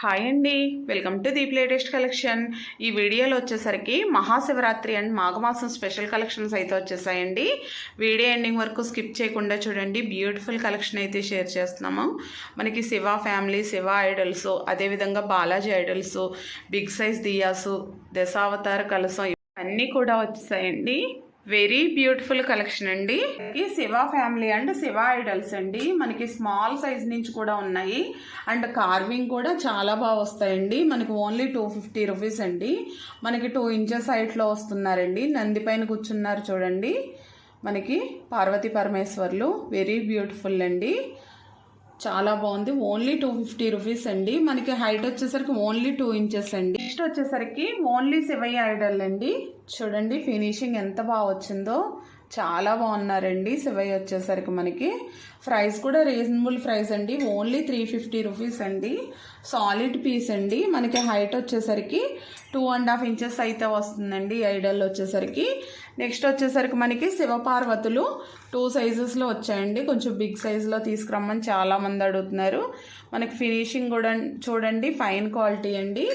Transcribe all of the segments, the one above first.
Hi అండి. Welcome to the latest collection. ఈ వీడియోలో వచ్చేసరికి మహాశివరాత్రి అండ్ మాఘమాసం స్పెషల్ కలెక్షన్స్ అయితే వచ్చేసాయండి. వీడియో ఎండింగ్ వరకు స్కిప్ చేయకుండా చూడండి. బ్యూటిఫుల్ కలెక్షన్ అయితే షేర్ చేస్తున్నాము. మనకి శివ ఫ్యామిలీ శివ ఐడల్స్ అదేవిధంగా బాలాజీ ఐడల్స్ బిగ్ సైజ్ దియాసు దశావతార కలసం అన్నీ కూడా వచ్చేసాయండి. వెరీ బ్యూటిఫుల్ కలెక్షన్ అండి. ఈ Shiva family and Shiva idols అండి. మనకి స్మాల్ సైజ్ నుంచి కూడా ఉన్నాయి. అండ్ కార్వింగ్ కూడా చాలా బాగా వస్తాయండి. మనకి ఓన్లీ టూ ఫిఫ్టీ రూపీస్ అండి. మనకి టూ ఇంచెస్ హైట్లో వస్తున్నారండి. నంది పైన కూర్చున్నారు చూడండి. మనకి పార్వతీ పరమేశ్వర్లు. వెరీ బ్యూటిఫుల్ అండి. చాలా బాగుంది. ఓన్లీ టూ ఫిఫ్టీ రూపీస్ అండి. మనకి హైట్ వచ్చేసరికి ఓన్లీ టూ ఇంచెస్ అండి. నెక్స్ట్ వచ్చేసరికి ఓన్లీ శివయ్య ఐడల్ అండి. చూడండి ఫినిషింగ్ ఎంత బాగా వచ్చిందో. చాలా బాగున్నారండి. శివయ్య వచ్చేసరికి మనకి. ప్రైస్ కూడా రీజనబుల్ ప్రైస్ అండి. ఓన్లీ త్రీ ఫిఫ్టీ రూపీస్ అండి. సాలిడ్ పీస్ అండి. మనకి హైట్ వచ్చేసరికి టూ అండ్ హాఫ్ ఇంచెస్ అయితే వస్తుందండి ఐడల్ వచ్చేసరికి. నెక్స్ట్ వచ్చేసరికి మనకి శివపార్వతులు టూ సైజెస్లో వచ్చాయండి. కొంచెం బిగ్ సైజులో తీసుకురమ్మని చాలామంది అడుగుతున్నారు. మనకి ఫినిషింగ్ కూడా చూడండి ఫైన్ క్వాలిటీ అండి.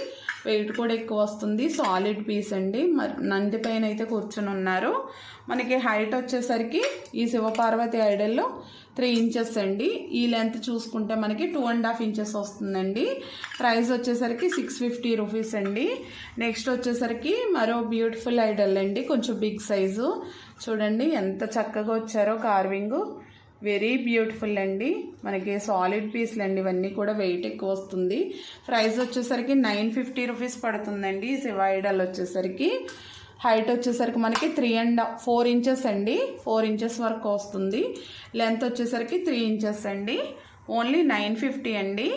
వెయిట్ కూడా ఎక్కువ వస్తుంది. సాలిడ్ పీస్ అండి. మరి నంది పైన అయితే కూర్చొని ఉన్నారు. మనకి హైట్ వచ్చేసరికి ఈ శివపార్వతి ఐడల్లో త్రీ ఇంచెస్ అండి. ఈ లెంత్ చూసుకుంటే మనకి టూ అండ్ హాఫ్ ఇంచెస్ వస్తుందండి. ప్రైస్ వచ్చేసరికి సిక్స్ ఫిఫ్టీ రూపీస్ అండి. నెక్స్ట్ వచ్చేసరికి మరో బ్యూటిఫుల్ ఐడల్ అండి. కొంచెం బిగ్ సైజు చూడండి ఎంత చక్కగా వచ్చారో కార్వింగ్ వెరీ బ్యూటిఫుల్ అండి. మనకి సాలిడ్ పీస్లు అండి ఇవన్నీ కూడా వెయిట్ ఎక్కువ వస్తుంది. ప్రైస్ వచ్చేసరికి నైన్ ఫిఫ్టీ రూపీస్ పడుతుందండి. సివాయిడల్ వచ్చేసరికి. హైట్ వచ్చేసరికి మనకి త్రీ అండ్ ఫోర్ ఇంచెస్ అండి. ఫోర్ ఇంచెస్ వరకు వస్తుంది. లెంత్ వచ్చేసరికి త్రీ ఇంచెస్ అండి. ఓన్లీ నైన్ ఫిఫ్టీ అండి.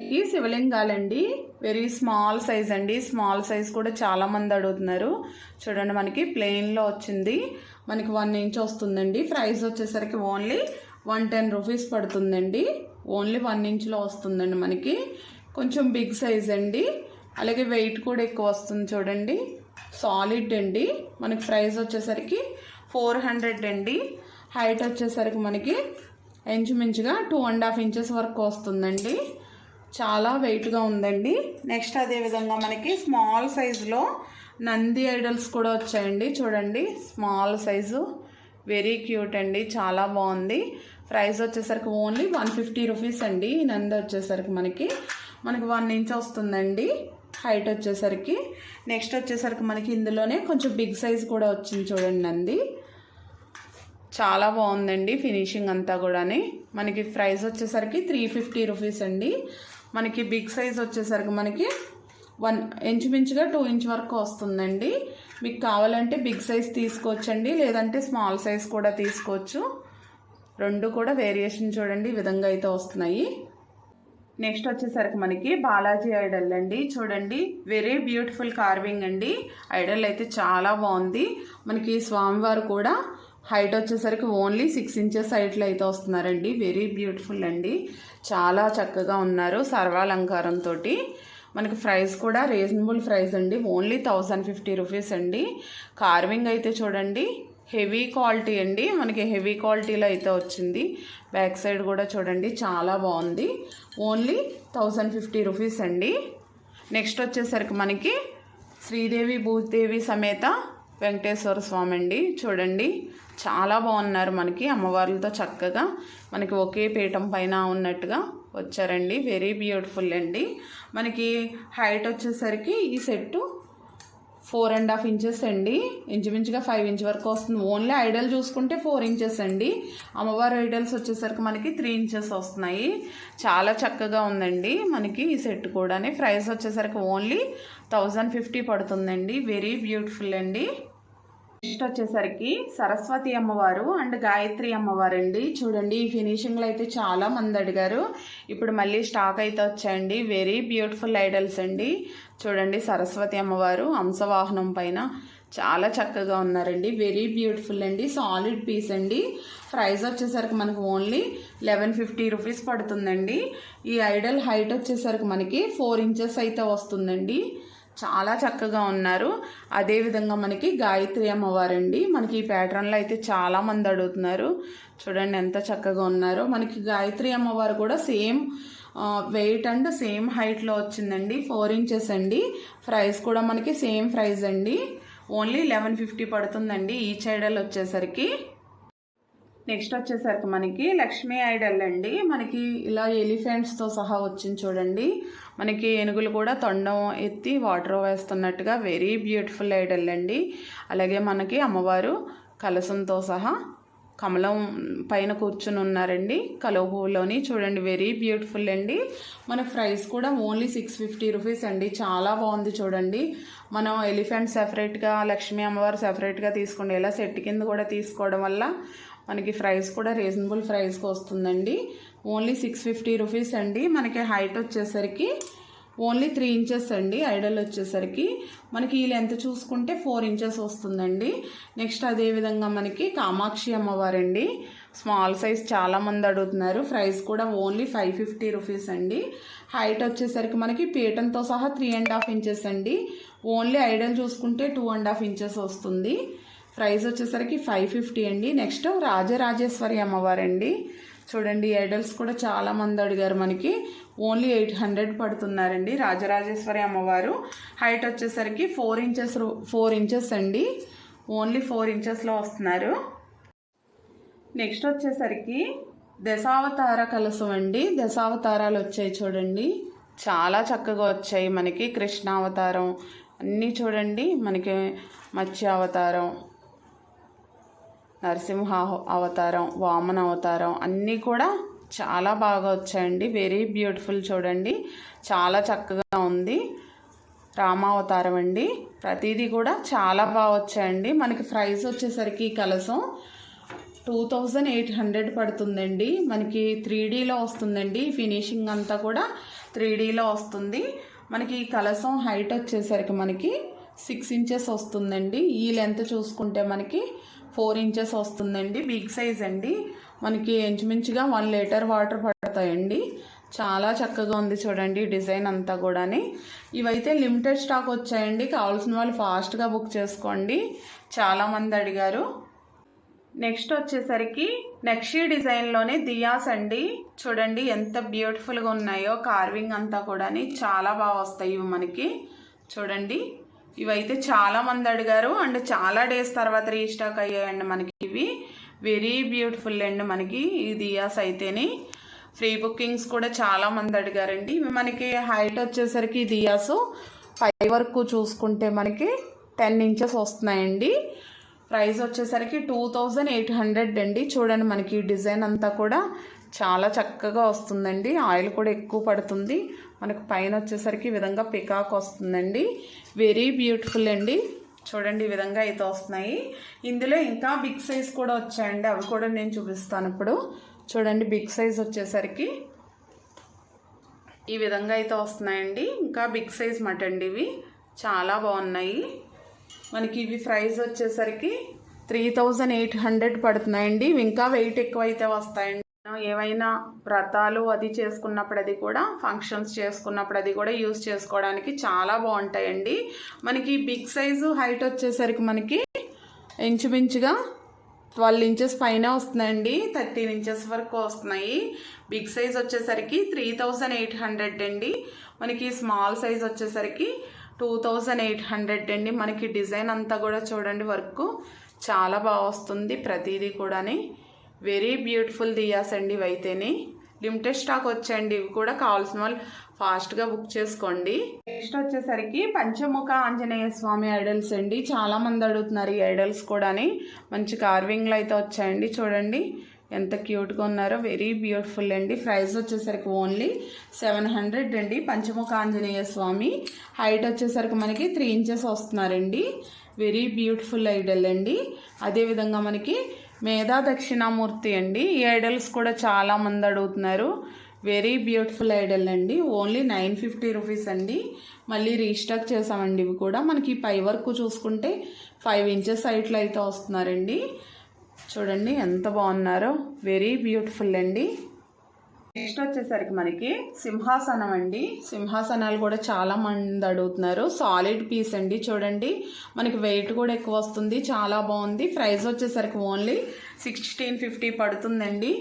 ఈ శివలింగాలండి వెరీ స్మాల్ సైజ్ అండి. స్మాల్ సైజ్ కూడా చాలా మంది అడుగుతున్నారు. చూడండి మనకి ప్లెయిన్లో వచ్చింది. మనకి వన్ ఇంచ్ వస్తుందండి. ప్రైస్ వచ్చేసరికి ఓన్లీ వన్ టెన్ రూపీస్ పడుతుందండి. ఓన్లీ వన్ ఇంచ్లో వస్తుందండి మనకి. కొంచెం బిగ్ సైజ్ అండి. అలాగే వెయిట్ కూడా ఎక్కువ వస్తుంది చూడండి. సాలిడ్ అండి. మనకి ప్రైస్ వచ్చేసరికి ఫోర్ హండ్రెడ్ అండి. హైట్ వచ్చేసరికి మనకి ఇంచుమించుగా టూ అండ్ హాఫ్ ఇంచెస్ వరకు వస్తుందండి. చాలా వెయిట్గా ఉందండి. నెక్స్ట్ అదేవిధంగా మనకి స్మాల్ సైజులో నంది ఐడల్స్ కూడా వచ్చాయండి. చూడండి స్మాల్ సైజు వెరీ క్యూట్ అండి. చాలా బాగుంది. ప్రైస్ వచ్చేసరికి ఓన్లీ వన్ ఫిఫ్టీ రూపీస్ అండి. ఈ నంది వచ్చేసరికి మనకి. మనకి వన్ ఇంచ్ వస్తుందండి. హైట్ వచ్చేసరికి. నెక్స్ట్ వచ్చేసరికి మనకి ఇందులోనే కొంచెం బిగ్ సైజ్ కూడా వచ్చింది చూడండి నంది. చాలా బాగుందండి ఫినిషింగ్ అంతా కూడాని. మనకి ప్రైస్ వచ్చేసరికి త్రీ ఫిఫ్టీ రూపీస్ అండి. మనకి బిగ్ సైజ్ వచ్చేసరికి మనకి వన్ ఇంచుమించుగా టూ ఇంచ్ వరకు వస్తుందండి. మీకు కావాలంటే బిగ్ సైజ్ తీసుకోవచ్చండి లేదంటే స్మాల్ సైజ్ కూడా తీసుకోవచ్చు. రెండు కూడా వేరియేషన్ చూడండి ఈ విధంగా అయితే వస్తున్నాయి. నెక్స్ట్ వచ్చేసరికి మనకి బాలాజీ ఐడల్ అండి. చూడండి వెరీ బ్యూటిఫుల్ కార్వింగ్ అండి. ఐడల్ అయితే చాలా బాగుంది. మనకి స్వామివారు కూడా హైట్ వచ్చేసరికి ఓన్లీ సిక్స్ ఇంచెస్ హైట్లో అయితే వస్తున్నారండి. వెరీ బ్యూటిఫుల్ అండి. చాలా చక్కగా ఉన్నారు సర్వాలంకారంతో మనకి ప్రైస్ కూడా రీజనబుల్ ప్రైస్ అండి. ఓన్లీ థౌజండ్ ఫిఫ్టీ రూపీస్ అండి. కార్వింగ్ అయితే చూడండి. హెవీ క్వాలిటీ అండి. మనకి హెవీ క్వాలిటీలో అయితే వచ్చింది. బ్యాక్ సైడ్ కూడా చూడండి. చాలా బాగుంది. ఓన్లీ థౌజండ్ ఫిఫ్టీ రూపీస్ అండి. నెక్స్ట్ వచ్చేసరికి మనకి శ్రీదేవి భూదేవి సమేత వెంకటేశ్వర స్వామి అండి చూడండి చాలా బాగున్నారు మనకి అమ్మవార్లతో చక్కగా. మనకి ఒకే పీఠం పైన ఉన్నట్టుగా వచ్చారండి. వెరీ బ్యూటిఫుల్ అండి. మనకి హైట్ వచ్చేసరికి ఈ set four and half inches అండి. ఇంచుమించుగా ఫైవ్ ఇంచ్ వరకు వస్తుంది. ఓన్లీ ఐడల్ చూసుకుంటే ఫోర్ ఇంచెస్ అండి. అమ్మవారి ఐడల్స్ వచ్చేసరికి మనకి త్రీ ఇంచెస్ వస్తున్నాయి. చాలా చక్కగా ఉందండి. మనకి ఈ సెట్ కూడా ప్రైస్ వచ్చేసరికి ఓన్లీ థౌజండ్ ఫిఫ్టీ పడుతుందండి. వెరీ బ్యూటిఫుల్ అండి. నెక్స్ట్ వచ్చేసరికి సరస్వతి అమ్మవారు అండ్ గాయత్రి అమ్మవారు అండి చూడండి ఈ ఫినిషింగ్లో అయితే చాలా మంది అడిగారు. ఇప్పుడు మళ్ళీ స్టాక్ అయితే వచ్చాయండి. వెరీ బ్యూటిఫుల్ ఐడల్స్ అండి. చూడండి సరస్వతి అమ్మవారు హంసవాహనం పైన చాలా చక్కగా ఉన్నారండి. వెరీ బ్యూటిఫుల్ అండి. సాలిడ్ పీస్ అండి. ప్రైస్ వచ్చేసరికి మనకు ఓన్లీ లెవెన్ ఫిఫ్టీ రూపీస్ పడుతుందండి. ఈ ఐడల్ హైట్ వచ్చేసరికి మనకి ఫోర్ ఇంచెస్ అయితే వస్తుందండి. చాలా చక్కగా ఉన్నారు. అదేవిధంగా మనకి గాయత్రి అమ్మవారండి. మనకి ఈ ప్యాటర్న్లో అయితే చాలామంది అడుగుతున్నారు. చూడండి ఎంత చక్కగా ఉన్నారో. మనకి గాయత్రి అమ్మవారు కూడా సేమ్ వెయిట్ అండ్ సేమ్ హైట్లో వచ్చిందండి. ఫోర్ ఇంచెస్ అండి. ప్రైస్ కూడా మనకి సేమ్ ప్రైస్ అండి. ఓన్లీ లెవెన్ ఫిఫ్టీ పడుతుందండి ఈచ్ ఐడల్ వచ్చేసరికి. నెక్స్ట్ వచ్చేసరికి మనకి లక్ష్మీ ఐడల్ అండి. మనకి ఇలా ఎలిఫెంట్స్తో సహా వచ్చింది చూడండి. మనకి ఏనుగులు కూడా తొండం ఎత్తి వాటర్ వేస్తున్నట్టుగా వెరీ బ్యూటిఫుల్ ఐడల్ అండి. అలాగే మనకి అమ్మవారు కలసంతో సహా కమలం పైన కూర్చుని ఉన్నారండి. కలువ పువ్వులోని చూడండి వెరీ బ్యూటిఫుల్ అండి. మన ప్రైస్ కూడా ఓన్లీ సిక్స్ ఫిఫ్టీ రూపీస్ అండి. చాలా బాగుంది చూడండి. మనం ఎలిఫెంట్ సెపరేట్గా లక్ష్మీ అమ్మవారు సెపరేట్గా తీసుకోండి ఇలా సెట్ కింద కూడా తీసుకోవడం వల్ల మనకి ప్రైస్ కూడా రీజనబుల్ ప్రైస్కి వస్తుందండి. ఓన్లీ సిక్స్ ఫిఫ్టీ రూపీస్ అండి. మనకి హైట్ వచ్చేసరికి ఓన్లీ త్రీ ఇంచెస్ అండి. ఐడల్ వచ్చేసరికి మనకి ఈ లెంత్ చూసుకుంటే ఫోర్ ఇంచెస్ వస్తుందండి. నెక్స్ట్ అదేవిధంగా మనకి కామాక్షి అమ్మవారండి. స్మాల్ సైజ్ చాలామంది అడుగుతున్నారు. ప్రైస్ కూడా ఓన్లీ ఫైవ్ ఫిఫ్టీ రూపీస్ అండి. హైట్ వచ్చేసరికి మనకి పీఠంతో సహా త్రీ అండ్ హాఫ్ ఇంచెస్ అండి. ఓన్లీ ఐడల్ చూసుకుంటే టూ అండ్ హాఫ్ ఇంచెస్ వస్తుంది. ప్రైస్ వచ్చేసరికి ఫైవ్ ఫిఫ్టీ అండి. నెక్స్ట్ రాజరాజేశ్వరి అమ్మవారు అండి చూడండి ఐడల్స్ కూడా చాలా మంది అడిగారు మనకి. ఓన్లీ ఎయిట్ హండ్రెడ్ పడుతున్నారండి రాజరాజేశ్వరి అమ్మవారు. హైట్ వచ్చేసరికి ఫోర్ ఇంచెస్ ఫోర్ ఇంచెస్ అండి. ఓన్లీ ఫోర్ ఇంచెస్లో వస్తున్నారు. నెక్స్ట్ వచ్చేసరికి దశావతార కలసం అండి. దశావతారాలు వచ్చాయి చూడండి. చాలా చక్కగా వచ్చాయి మనకి కృష్ణావతారం. అన్నీ చూడండి మనకి మత్స్య అవతారం నరసింహ అవతారం వామన అవతారం అన్నీ కూడా చాలా బాగా వచ్చాయండి. వెరీ బ్యూటిఫుల్ చూడండి. చాలా చక్కగా ఉంది. రామావతారం అండి. ప్రతిదీ కూడా చాలా బాగా వచ్చాయండి. మనకి ప్రైస్ వచ్చేసరికి కలసం టూ థౌజండ్ ఎయిట్ హండ్రెడ్ పడుతుందండి. మనకి త్రీ డీలో వస్తుందండి. ఫినిషింగ్ అంతా కూడా త్రీ డీలో వస్తుంది. మనకి ఈ కలసం హైట్ వచ్చేసరికి మనకి సిక్స్ ఇంచెస్ వస్తుందండి. ఈ లెంత్ చూసుకుంటే మనకి ఫోర్ ఇంచెస్ వస్తుందండి బిగ్ సైజ్ అండి. మనకి ఇంచుమించుగా వన్ లీటర్ వాటర్ పడతాయండి. చాలా చక్కగా ఉంది చూడండి డిజైన్ అంతా కూడాని. ఇవైతే లిమిటెడ్ స్టాక్ వచ్చాయండి కావాల్సిన వాళ్ళు ఫాస్ట్గా బుక్ చేసుకోండి. చాలామంది అడిగారు. నెక్స్ట్ వచ్చేసరికి నెక్షీ డిజైన్లోనే దియాస్ అండి. చూడండి ఎంత బ్యూటిఫుల్గా ఉన్నాయో కార్వింగ్ అంతా కూడాని చాలా బాగా వస్తాయి ఇవి మనకి. చూడండి. ఇవైతే చాలా మంది అడిగారు. అండ్ చాలా డేస్ తర్వాత రీస్టాక్ అయ్యాయండి మనకి ఇవి. వెరీ బ్యూటిఫుల్ అండి మనకి ఈ దియాస్ అయితేనే. ఫ్రీ బుకింగ్స్ కూడా చాలా మంది అడిగారండి. ఇవి మనకి హైట్ వచ్చేసరికి దియాస్ పై వరకు చూసుకుంటే మనకి టెన్ ఇంచెస్ వస్తున్నాయండి. ప్రైస్ వచ్చేసరికి టూ థౌజండ్ ఎయిట్ హండ్రెడ్ అండి. చూడండి మనకి డిజైన్ అంతా కూడా చాలా చక్కగా వస్తుందండి. ఆయిల్ కూడా ఎక్కువ పడుతుంది. మనకు పైన వచ్చేసరికి ఈ విధంగా పికాక్ వస్తుందండి. వెరీ బ్యూటిఫుల్ అండి. చూడండి ఈ విధంగా అయితే వస్తున్నాయి. ఇందులో ఇంకా బిగ్ సైజ్ కూడా వచ్చాయండి. అవి కూడా నేను చూపిస్తాను ఇప్పుడు. చూడండి బిగ్ సైజ్ వచ్చేసరికి ఈ విధంగా అయితే వస్తున్నాయండి. ఇంకా బిగ్ సైజ్ మటండి ఇవి చాలా బాగున్నాయి. మనకి ఇవి ప్రైస్ వచ్చేసరికి త్రీ థౌజండ్ ఎయిట్ హండ్రెడ్ పడుతున్నాయండి. ఇంకా వెయిట్ ఎక్కువ అయితే వస్తాయండి. ఏవైనా వ్రతాలు అది చేసుకున్నప్పుడు అది కూడా ఫంక్షన్స్ చేసుకున్నప్పుడు అది కూడా యూస్ చేసుకోవడానికి చాలా బాగుంటాయండి. మనకి బిగ్ సైజు హైట్ వచ్చేసరికి మనకి ఇంచుమించుగా ట్వెల్వ్ ఇంచెస్ పైన వస్తున్నాయండి థర్టీన్ ఇంచెస్ వరకు వస్తున్నాయి. బిగ్ సైజ్ వచ్చేసరికి త్రీ థౌజండ్ ఎయిట్ హండ్రెడ్ అండి. మనకి స్మాల్ సైజ్ వచ్చేసరికి టూ థౌజండ్ ఎయిట్ హండ్రెడ్ అండి. మనకి డిజైన్ అంతా కూడా చూడండి వర్క్ చాలా బాగా వస్తుంది ప్రతిదీ కూడాని. వెరీ బ్యూటిఫుల్ దియాస్ అండి ఇవైతేనే. లిమిటెడ్ స్టాక్ వచ్చండి ఇవి కూడా కావాల్సిన వాళ్ళు ఫాస్ట్గా బుక్ చేసుకోండి. నెక్స్ట్ వచ్చేసరికి పంచముఖ ఆంజనేయ స్వామి ఐడల్స్ అండి. చాలా మంది అడుగుతున్నారు ఈ ఐడల్స్ కూడాని. మంచి కార్వింగ్లు అయితే వచ్చాయండి చూడండి. ఎంత క్యూట్గా ఉన్నారో వెరీ బ్యూటిఫుల్ అండి. ప్రైస్ వచ్చేసరికి ఓన్లీ సెవెన్ హండ్రెడ్ అండి. పంచముఖ ఆంజనేయ స్వామి. హైట్ వచ్చేసరికి మనకి త్రీ ఇంచెస్ వస్తున్నారండి. వెరీ బ్యూటిఫుల్ ఐడల్ అండి. అదేవిధంగా మనకి మేధా దక్షిణామూర్తి అండి. ఈ ఐడల్స్ కూడా చాలా మంది అడుగుతున్నారు. వెరీ బ్యూటిఫుల్ ఐడల్ అండి. ఓన్లీ నైన్ ఫిఫ్టీ రూపీస్ అండి. మళ్ళీ రీస్టాక్ చేసామండి ఇవి కూడా. మనకి పై వరకు చూసుకుంటే ఫైవ్ ఇంచెస్ హైట్లో అయితే వస్తున్నారండి. చూడండి ఎంత బాగున్నారో. వెరీ బ్యూటిఫుల్ అండి. నెక్స్ట్ వచ్చేసరికి మనకి సింహాసనం అండి. సింహాసనాలు కూడా చాలా మంది అడుగుతున్నారు. సాలిడ్ పీస్ అండి చూడండి. మనకి వెయిట్ కూడా ఎక్కువ వస్తుంది. చాలా బాగుంది. ప్రైస్ వచ్చేసరికి ఓన్లీ సిక్స్టీన్ ఫిఫ్టీ పడుతుందండి.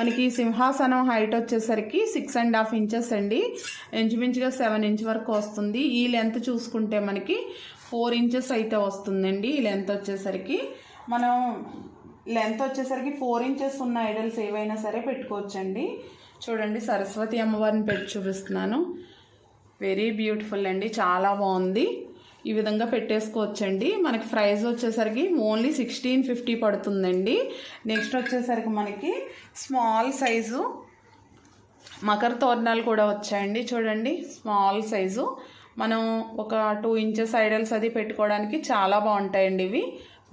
మనకి సింహాసనం హైట్ వచ్చేసరికి సిక్స్ అండ్ హాఫ్ ఇంచెస్ అండి. ఇంచుమించుగా సెవెన్ ఇంచ్ వరకు వస్తుంది. ఈ లెంత్ చూసుకుంటే మనకి ఫోర్ ఇంచెస్ అయితే వస్తుందండి. ఈ లెంత్ వచ్చేసరికి మనం లెంత్ వచ్చేసరికి ఫోర్ ఇంచెస్ ఉన్న ఐడల్స్ ఏవైనా సరే పెట్టుకోవచ్చండి. చూడండి సరస్వతి అమ్మవారిని పెట్టి చూపిస్తున్నాను. వెరీ బ్యూటిఫుల్ అండి చాలా బాగుంది. ఈ విధంగా పెట్టేసుకోవచ్చండి. మనకి ప్రైస్ వచ్చేసరికి ఓన్లీ సిక్స్టీన్ ఫిఫ్టీ పడుతుందండి. నెక్స్ట్ వచ్చేసరికి మనకి స్మాల్ సైజు మకర తోరణాలు కూడా వచ్చాయండి. చూడండి స్మాల్ సైజు మనం ఒక టూ ఇంచెస్ ఐడల్స్ అది పెట్టుకోవడానికి చాలా బాగుంటాయండి ఇవి.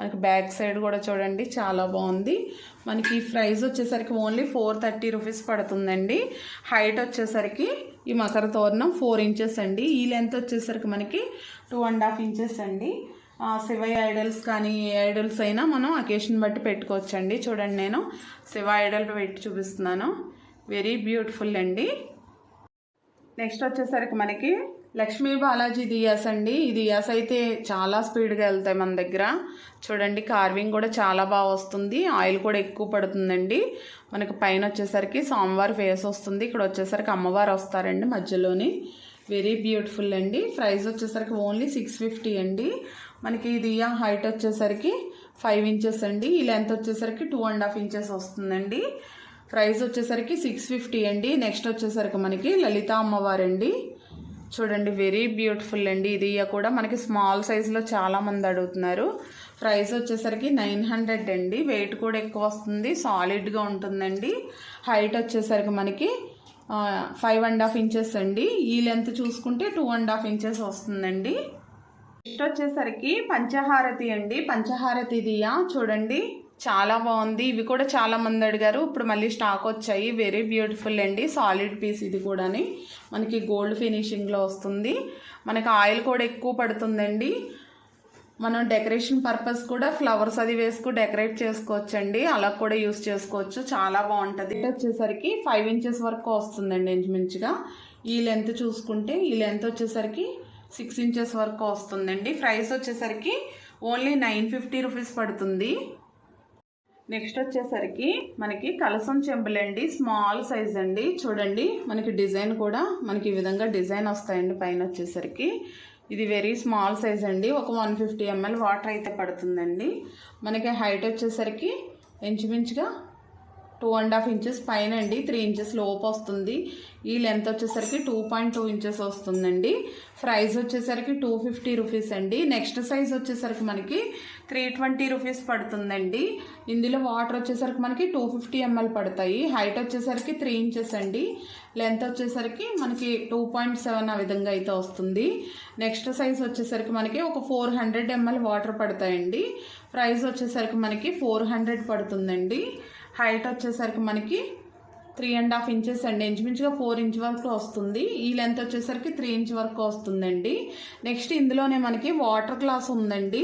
మనకి బ్యాక్ సైడ్ కూడా చూడండి చాలా బాగుంది. మనకి ప్రైస్ వచ్చేసరికి ఓన్లీ ఫోర్ థర్టీ రూపీస్ పడుతుందండి. హైట్ వచ్చేసరికి ఈ మకర తోరణం ఫోర్ ఇంచెస్ అండి. ఈ లెంత్ వచ్చేసరికి మనకి టూ అండ్ హాఫ్ ఇంచెస్ అండి. ఆ, ఐడల్స్ కానీ ఏ ఐడల్స్ అయినా మనం అకేషన్ బట్టి పెట్టుకోవచ్చండి. చూడండి నేను శివ ఐడల్ పెట్టి చూపిస్తున్నాను. వెరీ బ్యూటిఫుల్ అండి. నెక్స్ట్ వచ్చేసరికి మనకి లక్ష్మీ బాలాజీ దియాస్ అండి. ఈ దియాస్ అయితే చాలా స్పీడ్గా వెళ్తాయి మన దగ్గర. చూడండి కార్వింగ్ కూడా చాలా బాగా వస్తుంది. ఆయిల్ కూడా ఎక్కువ పడుతుందండి. మనకు పైన వచ్చేసరికి సోమవారి ఫేస్ వస్తుంది. ఇక్కడ వచ్చేసరికి అమ్మవారు వస్తారండి మధ్యలోని. వెరీ బ్యూటిఫుల్ అండి. ప్రైస్ వచ్చేసరికి ఓన్లీ సిక్స్ ఫిఫ్టీ అండి. మనకి ఈ దియా హైట్ వచ్చేసరికి ఫైవ్ ఇంచెస్ అండి. ఈ లెంత్ వచ్చేసరికి టూ అండ్ హాఫ్ ఇంచెస్ వస్తుందండి. ప్రైస్ వచ్చేసరికి సిక్స్ ఫిఫ్టీ అండి. నెక్స్ట్ వచ్చేసరికి మనకి లలిత అమ్మవారండి. చూడండి వెరీ బ్యూటిఫుల్ అండి. ఇది కూడా మనకి స్మాల్ సైజులో చాలామంది అడుగుతున్నారు. ప్రైస్ వచ్చేసరికి నైన్ హండ్రెడ్ అండి. వెయిట్ కూడా ఎక్కువ వస్తుంది. సాలిడ్గా ఉంటుందండి. హైట్ వచ్చేసరికి మనకి ఫైవ్ అండ్ హాఫ్ ఇంచెస్ అండి. ఈ లెంత్ చూసుకుంటే టూ అండ్ హాఫ్ ఇంచెస్ వస్తుందండి. నెక్స్ట్ వచ్చేసరికి పంచహారతి అండి. పంచహారతి దియా చూడండి. చాలా బాగుంది. ఇవి కూడా చాలా మంది అడిగారు. ఇప్పుడు మళ్ళీ స్టాక్ వచ్చాయి. వెరీ బ్యూటిఫుల్ అండి. సాలిడ్ పీస్ ఇది కూడాని. మనకి గోల్డ్ ఫినిషింగ్లో వస్తుంది. మనకి ఆయిల్ కూడా ఎక్కువ పడుతుందండి. మనం డెకరేషన్ పర్పస్ కూడా ఫ్లవర్స్ అది వేసుకు డెకరేట్ చేసుకోవచ్చండి. అలా కూడా యూస్ చేసుకోవచ్చు. చాలా బాగుంటుంది. వచ్చేసరికి ఫైవ్ ఇంచెస్ వరకు వస్తుందండి ఇంచుమించుగా. ఈ లెంత్ చూసుకుంటే ఈ లెంత్ వచ్చేసరికి సిక్స్ ఇంచెస్ వరకు వస్తుందండి. ప్రైస్ వచ్చేసరికి ఓన్లీ నైన్ ఫిఫ్టీ రూపీస్ పడుతుంది. నెక్స్ట్ వచ్చేసరికి మనకి కలసం చెంబులండి స్మాల్ సైజ్ అండి. చూడండి మనకి డిజైన్ కూడా మనకి ఈ విధంగా డిజైన్ వస్తాయండి పైన వచ్చేసరికి. ఇది వెరీ స్మాల్ సైజ్ అండి. ఒక వన్ ఫిఫ్టీ ఎంఎల్ వాటర్ అయితే పడుతుందండి. మనకి హైట్ వచ్చేసరికి ఇంచుమించుగా టూ అండ్ హాఫ్ ఇంచెస్ పైన అండి త్రీ ఇంచెస్ లోపు వస్తుంది. ఈ లెంత్ వచ్చేసరికి టూ పాయింట్ టూ ఇంచెస్ వస్తుందండి. ప్రైస్ వచ్చేసరికి టూ ఫిఫ్టీ రూపీస్ అండి. నెక్స్ట్ సైజ్ వచ్చేసరికి మనకి త్రీ ట్వంటీ రూపీస్ పడుతుందండి. ఇందులో వాటర్ వచ్చేసరికి మనకి టూ ఫిఫ్టీ ఎంఎల్ పడతాయి. హైట్ వచ్చేసరికి త్రీ ఇంచెస్ అండి. లెంత్ వచ్చేసరికి మనకి టూ పాయింట్ సెవెన్ ఆ విధంగా అయితే వస్తుంది. నెక్స్ట్ సైజ్ వచ్చేసరికి మనకి ఒక ఫోర్ హండ్రెడ్ ఎంఎల్ వాటర్ పడతాయండి. ప్రైస్ వచ్చేసరికి మనకి ఫోర్ హండ్రెడ్ పడుతుందండి. హైట్ వచ్చేసరికి మనకి త్రీ అండ్ హాఫ్ ఇంచెస్ అండి ఇంచుమించుగా ఫోర్ ఇంచ్ వరకు వస్తుంది. ఈ లెంత్ వచ్చేసరికి త్రీ ఇంచ్ వరకు వస్తుందండి. నెక్స్ట్ ఇందులోనే మనకి వాటర్ గ్లాస్ ఉందండి.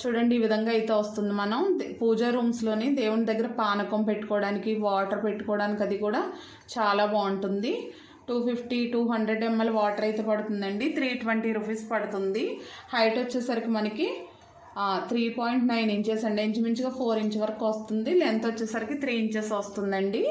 చూడండి ఈ విధంగా అయితే వస్తుంది మనం. పూజా రూమ్స్లోని దేవుని దగ్గర పానకం పెట్టుకోవడానికి వాటర్ పెట్టుకోవడానికి అది కూడా చాలా బాగుంటుంది. Two fifty two hundred ML water అయితే పడుతుందండి. త్రీ ట్వంటీ రూపీస్ పడుతుంది. హైట్ వచ్చేసరికి మనకి త్రీ పాయింట్ నైన్ ఇంచెస్ అండి ఇంచుమించుగా ఫోర్ ఇంచ్ వరకు వస్తుంది. లెంత్ వచ్చేసరికి త్రీ ఇంచెస్ వస్తుందండి.